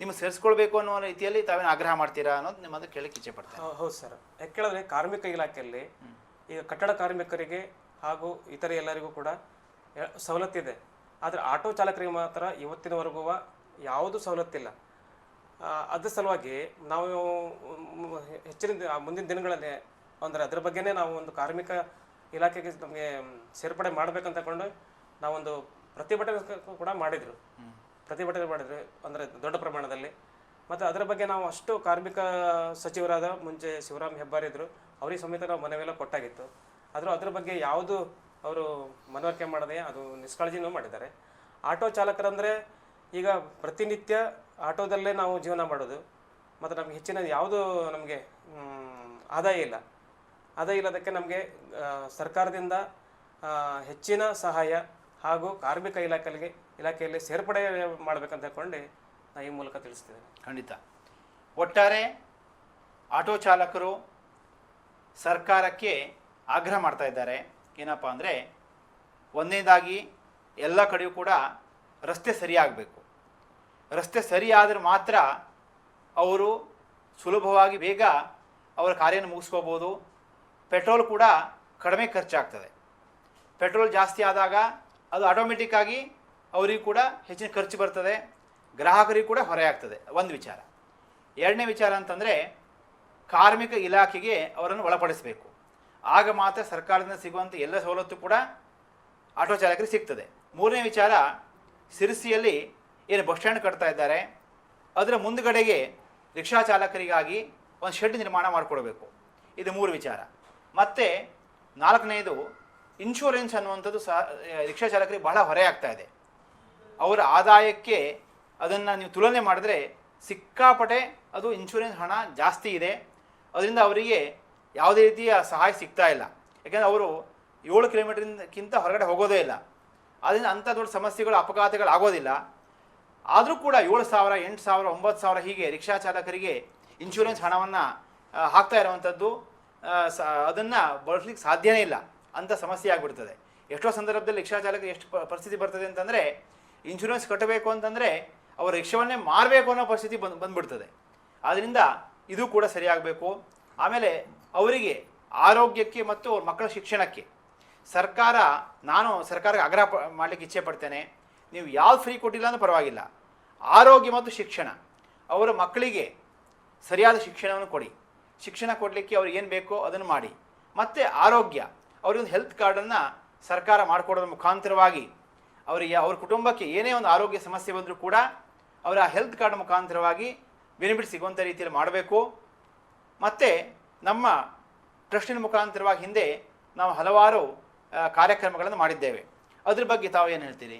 [SPEAKER 2] ನಿಮ್ಮ ಸೇರಿಸ್ಕೊಳ್ಬೇಕು ಅನ್ನೋ ರೀತಿಯಲ್ಲಿ ತಾವೇನು ಆಗ್ರಹ ಮಾಡ್ತೀರಾ ಅನ್ನೋದು ನಿಮ್ಮ ಕೇಳಕ್ಕೆ ಇಚ್ಛೆ
[SPEAKER 1] ಪಡ್ತೀರಾ ಹೌದು ಸರ್. ಯಾಕೆ ಕೇಳಿದ್ರೆ ಕಾರ್ಮಿಕ ಇಲಾಖೆಯಲ್ಲಿ ಈಗ ಕಟ್ಟಡ ಕಾರ್ಮಿಕರಿಗೆ ಹಾಗೂ ಇತರೆ ಎಲ್ಲರಿಗೂ ಕೂಡ ಸವಲತ್ತಿದೆ ಆದರೆ ಆಟೋ ಚಾಲಕರಿಗೆ ಮಾತ್ರ ಇವತ್ತಿನವರೆಗೂ ಯಾವುದು ಸವಲತ್ತಿಲ್ಲ. ಅದ್ರ ಸಲುವಾಗಿ ನಾವು ಹೆಚ್ಚಿನ ಮುಂದಿನ ದಿನಗಳಲ್ಲಿ ಅಂದರೆ ಅದ್ರ ಬಗ್ಗೆನೇ ನಾವು ಒಂದು ಕಾರ್ಮಿಕ ಇಲಾಖೆಗೆ ನಮಗೆ ಸೇರ್ಪಡೆ ಮಾಡಬೇಕಂತ ತಗೊಂಡು ನಾವೊಂದು ಪ್ರತಿಭಟನೆ ಕೂಡ ಮಾಡಿದ್ರು. ಪ್ರತಿಭಟನೆ ಮಾಡಿದ್ರು ಅಂದರೆ ದೊಡ್ಡ ಪ್ರಮಾಣದಲ್ಲಿ. ಮತ್ತು ಅದರ ಬಗ್ಗೆ ನಾವು ಅಷ್ಟು ಕಾರ್ಮಿಕ ಸಚಿವರಾದ ಮುಂಚೆ ಶಿವರಾಮ್ ಹೆಬ್ಬಾರ್ ಇದ್ದರು ಅವರಿಗೆ ಸಮೇತ ನಾವು ಮನವಿಯೆಲ್ಲ ಕೊಟ್ಟಾಗಿತ್ತು. ಆದರೂ ಅದ್ರ ಬಗ್ಗೆ ಯಾವುದು ಅವರು ಮನವರಿಕೆ ಮಾಡದೆ ಅದು ನಿಷ್ಕಾಳಜಿನೂ ಮಾಡಿದ್ದಾರೆ. ಆಟೋ ಚಾಲಕರಂದರೆ ಈಗ ಪ್ರತಿನಿತ್ಯ ಆಟೋದಲ್ಲೇ ನಾವು ಜೀವನ ಮಾಡೋದು. ಮತ್ತು ನಮಗೆ ಹೆಚ್ಚಿನ ಯಾವುದು ನಮಗೆ ಆದಾಯ ಇಲ್ಲ. ಆದಾಯ ಇಲ್ಲದಕ್ಕೆ ನಮಗೆ ಸರ್ಕಾರದಿಂದ ಹೆಚ್ಚಿನ ಸಹಾಯ ಹಾಗೂ ಕಾರ್ಮಿಕ ಇಲಾಖೆಗೆ ಇಲಾಖೆಯಲ್ಲಿ ಸೇರ್ಪಡೆ ಮಾಡಬೇಕಂತ ಹೇಳ್ಕೊಂಡು ನಾನು ಈ ಮೂಲಕ ತಿಳಿಸ್ತಿದ್ದೇನೆ.
[SPEAKER 2] ಖಂಡಿತ. ಒಟ್ಟಾರೆ ಆಟೋ ಚಾಲಕರು ಸರ್ಕಾರಕ್ಕೆ ಆಗ್ರಹ ಮಾಡ್ತಾ ಇದ್ದಾರೆ. ಏನಪ್ಪ ಅಂದರೆ ಒಂದನೇದಾಗಿ ಎಲ್ಲ ಕಡೆಯೂ ಕೂಡ ರಸ್ತೆ ಸರಿಯಾಗಬೇಕು. ರಸ್ತೆ ಸರಿಯಾದರೆ ಮಾತ್ರ ಅವರು ಸುಲಭವಾಗಿ ಬೇಗ ಅವರ ಕಾರ್ಯನ ಮುಗಿಸ್ಕೋಬೋದು. ಪೆಟ್ರೋಲ್ ಕೂಡ ಕಡಿಮೆ ಖರ್ಚಾಗ್ತದೆ. ಪೆಟ್ರೋಲ್ ಜಾಸ್ತಿ ಆದಾಗ ಅದು ಆಟೋಮೆಟಿಕ್ ಆಗಿ ಅವರಿಗೂ ಕೂಡ ಹೆಚ್ಚಿನ ಖರ್ಚು ಬರ್ತದೆ, ಗ್ರಾಹಕರಿಗೂ ಕೂಡ ಹೊರೆ ಆಗ್ತದೆ. ಒಂದು ವಿಚಾರ. ಎರಡನೇ ವಿಚಾರ ಅಂತಂದರೆ, ಕಾರ್ಮಿಕ ಇಲಾಖೆಗೆ ಅವರನ್ನು ಒಳಪಡಿಸಬೇಕು. ಆಗ ಮಾತ್ರ ಸರ್ಕಾರದಿಂದ ಸಿಗುವಂಥ ಎಲ್ಲ ಸವಲತ್ತು ಕೂಡ ಆಟೋ ಚಾಲಕರಿಗೆ ಸಿಗ್ತದೆ. ಮೂರನೇ ವಿಚಾರ, ಸಿರಿಸಿಯಲ್ಲಿ ಏನು ಬಸ್ ಸ್ಟ್ಯಾಂಡ್ ಕಟ್ತಾ ಇದ್ದಾರೆ, ಅದರ ಮುಂದುಗಡೆಗೆ ರಿಕ್ಷಾ ಚಾಲಕರಿಗಾಗಿ ಒಂದು ಶೆಡ್ ನಿರ್ಮಾಣ ಮಾಡಿಕೊಡಬೇಕು. ಇದು ಮೂರು ವಿಚಾರ. ಮತ್ತು ನಾಲ್ಕನೇದು ಇನ್ಶೂರೆನ್ಸ್ ಅನ್ನುವಂಥದ್ದು ಸಹ ರಿಕ್ಷಾ ಚಾಲಕರಿಗೆ ಬಹಳ ಹೊರೆ ಆಗ್ತಾ ಇದೆ. ಅವರ ಆದಾಯಕ್ಕೆ ಅದನ್ನು ನೀವು ತುಲನೆ ಮಾಡಿದ್ರೆ ಸಿಕ್ಕಾಪಟೆ ಅದು ಇನ್ಶೂರೆನ್ಸ್ ಹಣ ಜಾಸ್ತಿ ಇದೆ. ಅದರಿಂದ ಅವರಿಗೆ ಯಾವುದೇ ರೀತಿಯ ಸಹಾಯ ಸಿಗ್ತಾ ಇಲ್ಲ. ಯಾಕೆಂದರೆ ಅವರು ಏಳು ಕಿಲೋಮೀಟ್ರಿಂದಕ್ಕಿಂತ ಹೊರಗಡೆ ಹೋಗೋದೇ ಇಲ್ಲ. ಅದರಿಂದ ಅಂಥ ದೊಡ್ಡ ಸಮಸ್ಯೆಗಳು, ಅಪಘಾತಗಳು ಆಗೋದಿಲ್ಲ. ಆದರೂ ಕೂಡ ಏಳು ಸಾವಿರ, ಎಂಟು ಸಾವಿರ, ಒಂಬತ್ತು ಸಾವಿರ ಹೀಗೆ ರಿಕ್ಷಾ ಚಾಲಕರಿಗೆ ಇನ್ಶೂರೆನ್ಸ್ ಹಣವನ್ನು ಹಾಕ್ತಾ ಇರುವಂಥದ್ದು ಅದನ್ನು ಬಳಸ್ಲಿಕ್ಕೆ ಸಾಧ್ಯವೇ ಇಲ್ಲ. ಅಂಥ ಸಮಸ್ಯೆ ಆಗಿಬಿಡ್ತದೆ. ಎಷ್ಟೋ ಸಂದರ್ಭದಲ್ಲಿ ರಿಕ್ಷಾ ಚಾಲಕ ಎಷ್ಟು ಪರಿಸ್ಥಿತಿ ಬರ್ತದೆ ಅಂತಂದರೆ ಇನ್ಶೂರೆನ್ಸ್ ಕಟ್ಟಬೇಕು ಅಂತಂದರೆ, ಅವರು ರಿಕ್ಷಾವನ್ನೇ ಮಾರಬೇಕು ಅನ್ನೋ ಪರಿಸ್ಥಿತಿ ಬಂದು, ಬಂದ್ಬಿಡ್ತದೆ. ಆದ್ದರಿಂದ ಇದು ಕೂಡ ಸರಿಯಾಗಬೇಕು. ಆಮೇಲೆ ಅವರಿಗೆ ಆರೋಗ್ಯಕ್ಕೆ ಮತ್ತು ಅವ್ರ ಮಕ್ಕಳ ಶಿಕ್ಷಣಕ್ಕೆ ಸರ್ಕಾರ, ನಾನು ಸರ್ಕಾರಕ್ಕೆ ಆಗ್ರಹ ಮಾಡಲಿಕ್ಕೆ ಇಚ್ಛೆ ಪಡ್ತೇನೆ. ನೀವು ಯಾವ್ದು ಫ್ರೀ ಕೊಟ್ಟಿಲ್ಲ ಅಂದ್ರೆ ಪರವಾಗಿಲ್ಲ. ಆರೋಗ್ಯ ಮತ್ತು ಶಿಕ್ಷಣ, ಅವರ ಮಕ್ಕಳಿಗೆ ಸರಿಯಾದ ಶಿಕ್ಷಣವನ್ನು ಕೊಡಿ. ಶಿಕ್ಷಣ ಕೊಡಲಿಕ್ಕೆ ಅವ್ರಿಗೆ ಏನು ಬೇಕೋ ಅದನ್ನು ಮಾಡಿ. ಮತ್ತು ಆರೋಗ್ಯ ಅವ್ರಿಗೊಂದು ಹೆಲ್ತ್ ಕಾರ್ಡನ್ನು ಸರ್ಕಾರ ಮಾಡಿಕೊಡೋದ್ರ ಮುಖಾಂತರವಾಗಿ ಅವರಿಗೆ ಅವ್ರ ಕುಟುಂಬಕ್ಕೆ ಏನೇ ಒಂದು ಆರೋಗ್ಯ ಸಮಸ್ಯೆ ಬಂದರೂ ಕೂಡ ಅವರ ಹೆಲ್ತ್ ಕಾರ್ಡ್ ಮುಖಾಂತರವಾಗಿ ಬೆನಿಫಿಟ್ ಸಿಗುವಂಥ ರೀತಿಯಲ್ಲಿ ಮಾಡಬೇಕು. ಮತ್ತು ನಮ್ಮ ಟ್ರಸ್ಟಿನ ಮುಖಾಂತರವಾಗಿ ಹಿಂದೆ ನಾವು ಹಲವಾರು ಕಾರ್ಯಕ್ರಮಗಳನ್ನು ಮಾಡಿದ್ದೇವೆ. ಅದ್ರ ಬಗ್ಗೆ ತಾವು ಏನು ಹೇಳ್ತೀರಿ?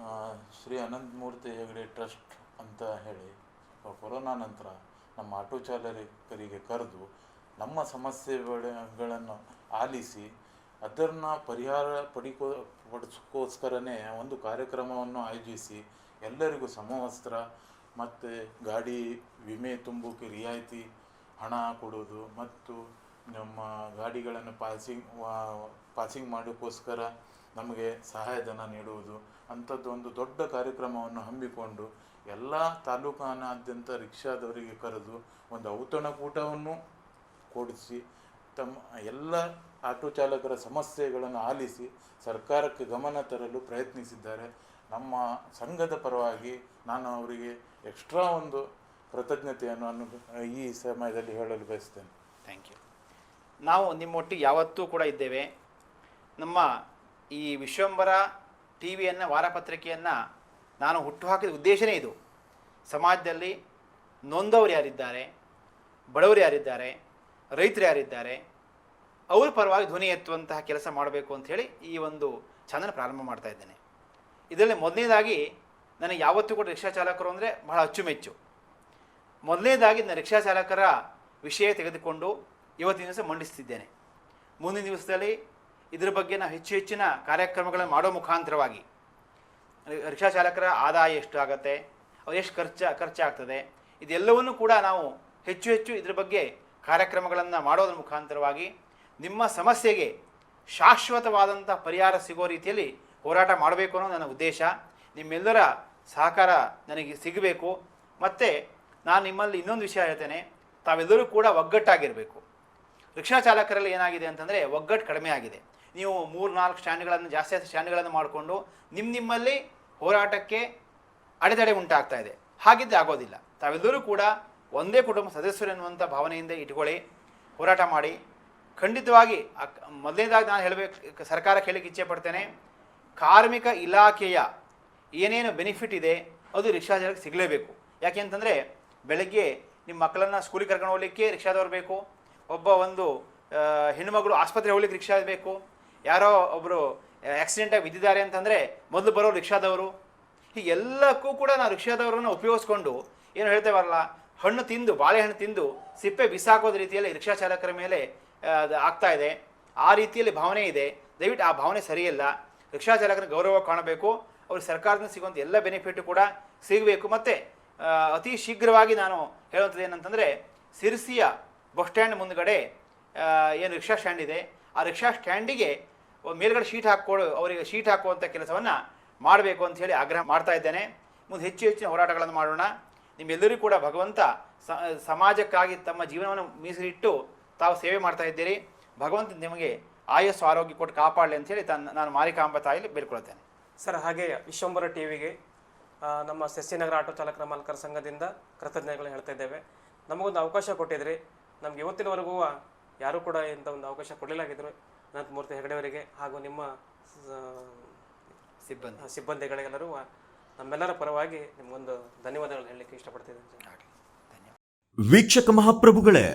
[SPEAKER 3] ಶ್ರೀ ಶ್ರೀ ಅನಂತಮೂರ್ತಿ ಹೆಗಡೆ ಟ್ರಸ್ಟ್ ಅಂತ ಹೇಳಿ ಕೊರೋನಾ ನಂತರ ನಮ್ಮ ಆಟೋ ಚಾಲಕರಿಗೆ ಕರೆದು ನಮ್ಮ ಸಮಸ್ಯೆಗಳನ್ನು ಆಲಿಸಿ ಅದನ್ನು ಪರಿಹಾರ ಪಡಿಕೋ ಪಡಿಸ್ಕೋಸ್ಕರನೇ ಒಂದು ಕಾರ್ಯಕ್ರಮವನ್ನು ಆಯೋಜಿಸಿ ಎಲ್ಲರಿಗೂ ಸಮವಸ್ತ್ರ ಮತ್ತು ಗಾಡಿ ವಿಮೆ ತುಂಬುಕ್ಕೆ ರಿಯಾಯಿತಿ ಹಣ ಕೊಡೋದು ಮತ್ತು ನಮ್ಮ ಗಾಡಿಗಳನ್ನು ಪಾಸಿಂಗ್ ಪಾಸಿಂಗ್ ಮಾಡೋಕ್ಕೋಸ್ಕರ ನಮಗೆ ಸಹಾಯಧನ ನೀಡುವುದು ಅಂಥದ್ದು ಒಂದು ದೊಡ್ಡ ಕಾರ್ಯಕ್ರಮವನ್ನು ಹಮ್ಮಿಕೊಂಡು ಎಲ್ಲ ತಾಲೂಕಾನಾದ್ಯಂತ ರಿಕ್ಷಾದವರಿಗೆ ಕರೆದು ಒಂದು ಔತಣಕೂಟವನ್ನು ಕೊಡಿಸಿ ತಮ್ಮ ಎಲ್ಲ ಆಟೋ ಚಾಲಕರ ಸಮಸ್ಯೆಗಳನ್ನು ಆಲಿಸಿ ಸರ್ಕಾರಕ್ಕೆ ಗಮನ ತರಲು ಪ್ರಯತ್ನಿಸಿದ್ದಾರೆ. ನಮ್ಮ ಸಂಘದ ಪರವಾಗಿ ನಾನು ಅವರಿಗೆ ಎಕ್ಸ್ಟ್ರಾ ಒಂದು ಕೃತಜ್ಞತೆಯನ್ನು ಅನ್ನು ಈ ಸಮಯದಲ್ಲಿ ಹೇಳಲು ಬಯಸ್ತೇನೆ.
[SPEAKER 2] Thank you. ನಾವು ನಿಮ್ಮೊಟ್ಟಿಗೆ ಯಾವತ್ತೂ ಕೂಡ ಇದ್ದೇವೆ. ನಮ್ಮ ಈ ವಿಶ್ವಂಬರ ಟಿ ವಿಯನ್ನು ವಾರಪತ್ರಿಕೆಯನ್ನು ನಾನು ಹುಟ್ಟುಹಾಕಿದ ಉದ್ದೇಶನೇ ಇದು. ಸಮಾಜದಲ್ಲಿ ನೊಂದವರು ಯಾರಿದ್ದಾರೆ, ಬಡವರು ಯಾರಿದ್ದಾರೆ ರೈತರು ಯಾರಿದ್ದಾರೆ, ಅವ್ರ ಪರವಾಗಿ ಧ್ವನಿ ಎತ್ತುವಂತಹ ಕೆಲಸ ಮಾಡಬೇಕು ಅಂಥೇಳಿ ಈ ಒಂದು ಚಾನಲ್ ಪ್ರಾರಂಭ ಮಾಡ್ತಾ ಇದ್ದೇನೆ. ಇದರಲ್ಲಿ ಮೊದಲನೇದಾಗಿ ನನಗೆ ಯಾವತ್ತೂ ಕೂಡ ರಿಕ್ಷಾ ಚಾಲಕರು ಅಂದರೆ ಬಹಳ ಅಚ್ಚುಮೆಚ್ಚು. ಮೊದಲನೇದಾಗಿ ನನ್ನ ರಿಕ್ಷಾ ಚಾಲಕರ ವಿಷಯ ತೆಗೆದುಕೊಂಡು ಇವತ್ತಿನ ದಿವಸ ಮಂಡಿಸ್ತಿದ್ದೇನೆ. ಮುಂದಿನ ದಿವಸದಲ್ಲಿ ಇದರ ಬಗ್ಗೆ ನಾವು ಹೆಚ್ಚು ಹೆಚ್ಚಿನ ಕಾರ್ಯಕ್ರಮಗಳನ್ನು ಮಾಡೋ ಮುಖಾಂತರವಾಗಿ ರಿಕ್ಷಾ ಚಾಲಕರ ಆದಾಯ ಎಷ್ಟು ಆಗುತ್ತೆ, ಅವ್ರು ಎಷ್ಟು ಖರ್ಚು, ಖರ್ಚಾಗ್ತದೆ, ಇದೆಲ್ಲವನ್ನು ಕೂಡ ನಾವು ಹೆಚ್ಚು ಹೆಚ್ಚು ಇದ್ರ ಬಗ್ಗೆ ಕಾರ್ಯಕ್ರಮಗಳನ್ನು ಮಾಡೋದ್ರ ಮುಖಾಂತರವಾಗಿ ನಿಮ್ಮ ಸಮಸ್ಯೆಗೆ ಶಾಶ್ವತವಾದಂಥ ಪರಿಹಾರ ಸಿಗೋ ರೀತಿಯಲ್ಲಿ ಹೋರಾಟ ಮಾಡಬೇಕು ಅನ್ನೋ ನನ್ನ ಉದ್ದೇಶ. ನಿಮ್ಮೆಲ್ಲರ ಸಹಕಾರ ನನಗೆ ಸಿಗಬೇಕು. ಮತ್ತು ನಾನು ನಿಮ್ಮಲ್ಲಿ ಇನ್ನೊಂದು ವಿಷಯ ಹೇಳ್ತೇನೆ. ತಾವೆಲ್ಲರೂ ಕೂಡ ಒಗ್ಗಟ್ಟಾಗಿರಬೇಕು. ರಿಕ್ಷಾ ಚಾಲಕರಲ್ಲಿ ಏನಾಗಿದೆ ಅಂತಂದರೆ ಒಗ್ಗಟ್ಟು ಕಡಿಮೆ ಆಗಿದೆ. ನೀವು ಮೂರು, ನಾಲ್ಕು ಸ್ಟ್ಯಾಂಡ್ಗಳನ್ನು, ಜಾಸ್ತಿ ಜಾಸ್ತಿ ಸ್ಟ್ಯಾಂಡ್ಗಳನ್ನು ಮಾಡಿಕೊಂಡು ನಿಮ್ಮ ನಿಮ್ಮಲ್ಲಿ ಹೋರಾಟಕ್ಕೆ ಅಡೆತಡೆ ಉಂಟಾಗ್ತಾ ಇದೆ. ಹಾಗಿದ್ದೆ ಆಗೋದಿಲ್ಲ. ತಾವೆಲ್ಲರೂ ಕೂಡ ಒಂದೇ ಕುಟುಂಬ ಸದಸ್ಯರು ಎನ್ನುವಂಥ ಭಾವನೆಯಿಂದ ಇಟ್ಕೊಳ್ಳಿ, ಹೋರಾಟ ಮಾಡಿ. ಖಂಡಿತವಾಗಿ ಮೊದಲನೇದಾಗಿ ನಾನು ಹೇಳಬೇಕು, ಸರ್ಕಾರ ಕೇಳಕ್ಕೆ ಇಚ್ಛೆ ಪಡ್ತೇನೆ, ಕಾರ್ಮಿಕ ಇಲಾಖೆಯ ಏನೇನು ಬೆನಿಫಿಟ್ ಇದೆ, ಅದು ರಿಕ್ಷಾ ಚಾಲಕ ಸಿಗಲೇಬೇಕು. ಯಾಕೆ ಅಂತಂದರೆ, ಬೆಳಗ್ಗೆ ನಿಮ್ಮ ಮಕ್ಕಳನ್ನು ಸ್ಕೂಲಿಗೆ ಕರ್ಕೊಂಡು ಹೋಗ್ಲಿಕ್ಕೆ ರಿಕ್ಷಾದವ್ರು ಬೇಕು, ಒಬ್ಬ ಒಂದು ಹೆಣ್ಣುಮಗಳು ಆಸ್ಪತ್ರೆ ಹೋಗ್ಲಿಕ್ಕೆ ರಿಕ್ಷಾ ಬೇಕು, ಯಾರೋ ಒಬ್ಬರು ಆಕ್ಸಿಡೆಂಟಾಗಿ ಬಿದ್ದಿದ್ದಾರೆ ಅಂತಂದರೆ, ಮೊದಲು ಬರೋ ರಿಕ್ಷಾದವರು. ಹೀಗೆಲ್ಲಕ್ಕೂ ಕೂಡ ನಾವು ರಿಕ್ಷಾದವರನ್ನು ಉಪಯೋಗಿಸ್ಕೊಂಡು, ಏನು ಹೇಳ್ತೇವಲ್ಲ ಹಣ್ಣು ತಿಂದು, ಬಾಳೆಹಣ್ಣು ತಿಂದು ಸಿಪ್ಪೆ ಬಿಸಾಕೋದ ರೀತಿಯಲ್ಲಿ ರಿಕ್ಷಾ ಚಾಲಕರ ಮೇಲೆ ಆಗ್ತಾ ಇದೆ. ಆ ರೀತಿಯಲ್ಲಿ ಭಾವನೆ ಇದೆ. ದಯವಿಟ್ಟು ಆ ಭಾವನೆ ಸರಿಯಲ್ಲ. ರಿಕ್ಷಾ ಚಾಲಕರ ಗೌರವ ಕಾಣಬೇಕು. ಅವ್ರಿಗೆ ಸರ್ಕಾರದಿಂದ ಸಿಗುವಂಥ ಎಲ್ಲ ಬೆನಿಫಿಟ್ ಕೂಡ ಸಿಗಬೇಕು. ಮತ್ತು ಅತಿ ಶೀಘ್ರವಾಗಿ ನಾನು ಹೇಳುವಂಥದ್ದು ಏನಂತಂದರೆ, ಸಿರ್ಸಿಯ ಬಸ್ ಸ್ಟ್ಯಾಂಡ್ ಮುಂದುಗಡೆ ಏನು ರಿಕ್ಷಾ ಸ್ಟ್ಯಾಂಡ್ ಇದೆ. ಆ ರಿಕ್ಷಾ ಸ್ಟ್ಯಾಂಡಿಗೆ ಮೇಲ್ಗಡೆ ಶೀಟ್ ಹಾಕ್ಕೊಳ್ಳೋ ಅವರಿಗೆ ಶೀಟ್ ಹಾಕುವಂಥ ಕೆಲಸವನ್ನು ಮಾಡಬೇಕು ಅಂತ ಹೇಳಿ ಆಗ್ರಹ ಮಾಡ್ತಾ ಇದ್ದೇನೆ. ಮುಂದೆ ಹೆಚ್ಚು ಹೆಚ್ಚಿನ ಹೋರಾಟಗಳನ್ನು ಮಾಡೋಣ. ನಿಮ್ಮೆಲ್ಲರಿಗೂ ಕೂಡ ಭಗವಂತ ಸ- ಸಮಾಜಕ್ಕಾಗಿ ತಮ್ಮ ಜೀವನವನ್ನು ಮೀಸಲಿಟ್ಟು ತಾವು ಸೇವೆ ಮಾಡ್ತಾ ಇದ್ದೀರಿ. ಭಗವಂತ ನಿಮಗೆ ಆಯಸ್ಸು ಆರೋಗ್ಯ ಕೊಟ್ಟು ಕಾಪಾಡಲಿ ಅಂತೇಳಿ ತನ್ನ ನಾನು ಮಾರಿಕಾಂಬ ತಾಯಿಲಿ ಬೇಡ್ಕೊಳ್ತೇನೆ.
[SPEAKER 1] ಸರ್ ಹಾಗೆ ವಿಶ್ವಂಬರ ಟಿವಿಗೆ ಆ, ನಮ್ಮ ನಗರ ಆಟೋ ಚಾಲಕರ ಮಾಲಕರ ಸಂಘದಿಂದ ಕೃತಜ್ಞತೆಗಳು ಹೇಳ್ತಾ ಇದ್ದೇವೆ. ನಮಗೊಂದು ಅವಕಾಶ ಕೊಟ್ಟಿದ್ರಿ. ನಮ್ಗೆ ಇವತ್ತಿನವರೆಗೂ ಯಾರೂ ಕೂಡ ಇಂಥ ಒಂದು ಅವಕಾಶ ಕೊಡಲಿಲ್ಲಾಗಿದ್ರು. ಅನಂತಮೂರ್ತಿ ಹೆಗಡೆಯವರಿಗೆ ಹಾಗೂ ನಿಮ್ಮ
[SPEAKER 2] ಸಿಬ್ಬಂದಿ.
[SPEAKER 1] ಸಿಬ್ಬಂದಿಗಳಿಗೆಲ್ಲರೂ ನಮ್ಮೆಲ್ಲರ ಪರವಾಗಿ ನಿಮ್ಗೊಂದು ಧನ್ಯವಾದಗಳು ಹೇಳಲಿಕ್ಕೆ ಇಷ್ಟಪಡ್ತಿದ್ದೇನೆ
[SPEAKER 6] ವೀಕ್ಷಕ ಮಹಾಪ್ರಭುಗಳೇ,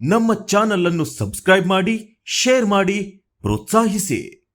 [SPEAKER 6] ನಮ್ಮ ಚಾನಲ್ ಅನ್ನು ಸಬ್ಸ್ಕ್ರೈಬ್ ಮಾಡಿ, ಶೇರ್ ಮಾಡಿ, ಪ್ರೋತ್ಸಾಹಿಸಿ.